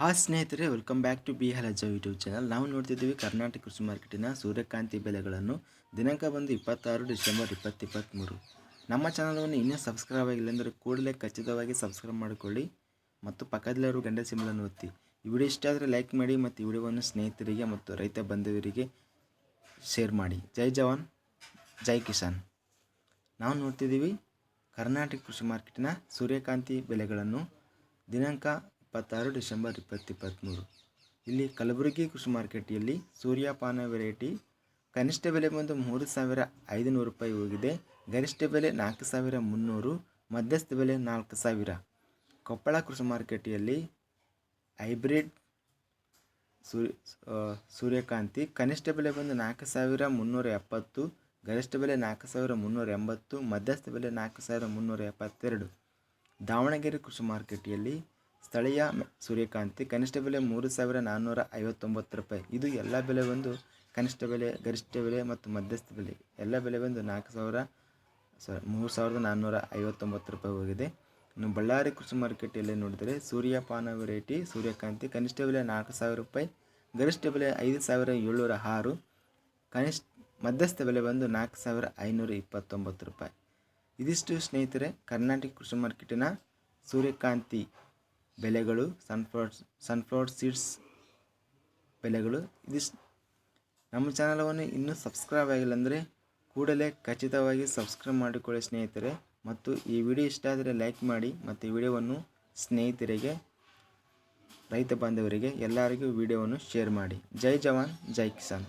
Hi ಸ್ನೇಹಿತರೆ welcome back to B ಹಲಜ YouTube channel ನಾವು ನೋಡ್ತಿದ್ದೀವಿ ಕರ್ನಾಟಕ ಕೃಷಿ ಮಾರ್ಕೆಟಿನ ಸೂರ್ಯಕಾಂತಿ ಬೆಲೆಗಳನ್ನು. ದಿನಾಂಕ ಬಂದು ಇಪ್ಪತ್ತಾರು ಡಿಸೆಂಬರ್ ಇಪ್ಪತ್ತಿಪ್ಪತ್ತ್ಮೂರು ನಮ್ಮ ಚಾನಲನ್ನು ಇನ್ನೂ ಸಬ್ಸ್ಕ್ರೈಬ್ ಆಗಿಲ್ಲ ಅಂದರೆ ಕೂಡಲೇ ಖಚಿತವಾಗಿ ಸಬ್ಸ್ಕ್ರೈಬ್ ಮಾಡಿಕೊಳ್ಳಿ ಮತ್ತು ಪಕ್ಕದಲ್ಲಿರುವ ಗಂಡ ಸಿಂಬಲನ್ನು ಒತ್ತಿ. ಈ ವಿಡಿಯೋ ಇಷ್ಟ ಆದರೆ ಲೈಕ್ ಮಾಡಿ ಮತ್ತು ಈ ವಿಡಿಯೋವನ್ನು ಸ್ನೇಹಿತರಿಗೆ ಮತ್ತು ರೈತ ಬಂಧುವರಿಗೆ ಶೇರ್ ಮಾಡಿ. ಜೈ ಜವಾನ್, ಜೈ ಕಿಸಾನ್. ನಾವು ನೋಡ್ತಿದ್ದೀವಿ ಕರ್ನಾಟಕ ಕೃಷಿ ಮಾರ್ಕೆಟಿನ ಸೂರ್ಯಕಾಂತಿ ಬೆಲೆಗಳನ್ನು. ದಿನಾಂಕ ಇಪ್ಪತ್ತಾರು ಡಿಸೆಂಬರ್ ಇಪ್ಪತ್ತಿಪ್ಪತ್ತ್ಮೂರು ಇಲ್ಲಿ ಕಲಬುರಗಿ ಕೃಷಿ ಮಾರ್ಕೆಟಿಯಲ್ಲಿ ಸೂರ್ಯಪಾನ ವೆರೈಟಿ ಕನಿಷ್ಠ ಬೆಲೆ ಬಂದು ಮೂರು ಸಾವಿರ ಐದುನೂರು ರೂಪಾಯಿ ಹೋಗಿದೆ. ಗರಿಷ್ಠ ಬೆಲೆ ನಾಲ್ಕು ಸಾವಿರ ಮುನ್ನೂರು, ಮಧ್ಯಸ್ಥ ಬೆಲೆ ನಾಲ್ಕು ಸಾವಿರ. ಕೊಪ್ಪಳ ಕೃಷಿ ಮಾರ್ಕೆಟಿಯಲ್ಲಿ ಹೈಬ್ರಿಡ್ ಸೂರ್ಯ ಸೂರ್ಯಕಾಂತಿ ಕನಿಷ್ಠ ಬೆಲೆ ಬಂದು ನಾಲ್ಕು ಸಾವಿರ ಮುನ್ನೂರ ಎಪ್ಪತ್ತು, ಗರಿಷ್ಠ ಬೆಲೆ ನಾಲ್ಕು ಸಾವಿರ ಮುನ್ನೂರ ಎಂಬತ್ತು, ಮಧ್ಯಸ್ಥ ಬೆಲೆ ನಾಲ್ಕು ಸಾವಿರ ಮುನ್ನೂರ ಎಪ್ಪತ್ತೆರಡು. ದಾವಣಗೆರೆ ಕೃಷಿ ಮಾರ್ಕೆಟಿಯಲ್ಲಿ ಸ್ಥಳೀಯ ಸೂರ್ಯಕಾಂತಿ ಕನಿಷ್ಠ ಬೆಲೆ ಮೂರು ಸಾವಿರ ನಾನ್ನೂರ ಐವತ್ತೊಂಬತ್ತು ರೂಪಾಯಿ. ಇದು ಎಲ್ಲ ಬೆಲೆ ಬಂದು ಕನಿಷ್ಠ ಬೆಲೆ, ಗರಿಷ್ಠ ಬೆಲೆ ಮತ್ತು ಮಧ್ಯಸ್ಥ ಬೆಲೆ. ಎಲ್ಲ ಬೆಲೆ ಬಂದು ನಾಲ್ಕು ಸಾವಿರ ಸಾರಿ ಮೂರು ಸಾವಿರದ ನಾನ್ನೂರ ಐವತ್ತೊಂಬತ್ತು ರೂಪಾಯಿ ಹೋಗಿದೆ. ಇನ್ನು ಬಳ್ಳಾರಿ ಕೃಷಿ ಮಾರ್ಕೆಟಲ್ಲಿ ನೋಡಿದರೆ ಸೂರ್ಯಪಾನ ವೆರೈಟಿ ಸೂರ್ಯಕಾಂತಿ ಕನಿಷ್ಠ ಬೆಲೆ ನಾಲ್ಕು ಸಾವಿರ ರೂಪಾಯಿ, ಗರಿಷ್ಠ ಬೆಲೆ ಐದು ಸಾವಿರ ಏಳ್ನೂರ ಆರು, ಕನಿಷ್ಠ ಮಧ್ಯಸ್ಥ ಬೆಲೆ ಬಂದು ನಾಲ್ಕು ಸಾವಿರ ಐನೂರ ಇಪ್ಪತ್ತೊಂಬತ್ತು ರೂಪಾಯಿ. ಇದಿಷ್ಟು ಸ್ನೇಹಿತರೆ, ಕರ್ನಾಟಕ ಕೃಷಿ ಮಾರ್ಕೆಟಿನ ಸೂರ್ಯಕಾಂತಿ ಬೆಲೆಗಳು ಸನ್ಫ್ಲವರ್ ಸನ್ಫ್ಲವರ್ ಸೀಡ್ಸ್ ಬೆಲೆಗಳು. ಇದಿಷ್ಟು. ನಮ್ಮ ಚಾನಲವನ್ನು ಇನ್ನೂ ಸಬ್ಸ್ಕ್ರೈಬ್ ಆಗಿಲ್ಲ ಅಂದರೆ ಕೂಡಲೇ ಖಚಿತವಾಗಿ ಸಬ್ಸ್ಕ್ರೈಬ್ ಮಾಡಿಕೊಳ್ಳಿ ಸ್ನೇಹಿತರೆ. ಮತ್ತು ಈ ವಿಡಿಯೋ ಇಷ್ಟ ಆದರೆ ಲೈಕ್ ಮಾಡಿ ಮತ್ತು ವಿಡಿಯೋವನ್ನು ಸ್ನೇಹಿತರಿಗೆ, ರೈತ ಬಾಂಧವರಿಗೆ ಎಲ್ಲರಿಗೂ ವಿಡಿಯೋವನ್ನು ಶೇರ್ ಮಾಡಿ. ಜೈ ಜವಾನ್, ಜೈ ಕಿಸಾನ್.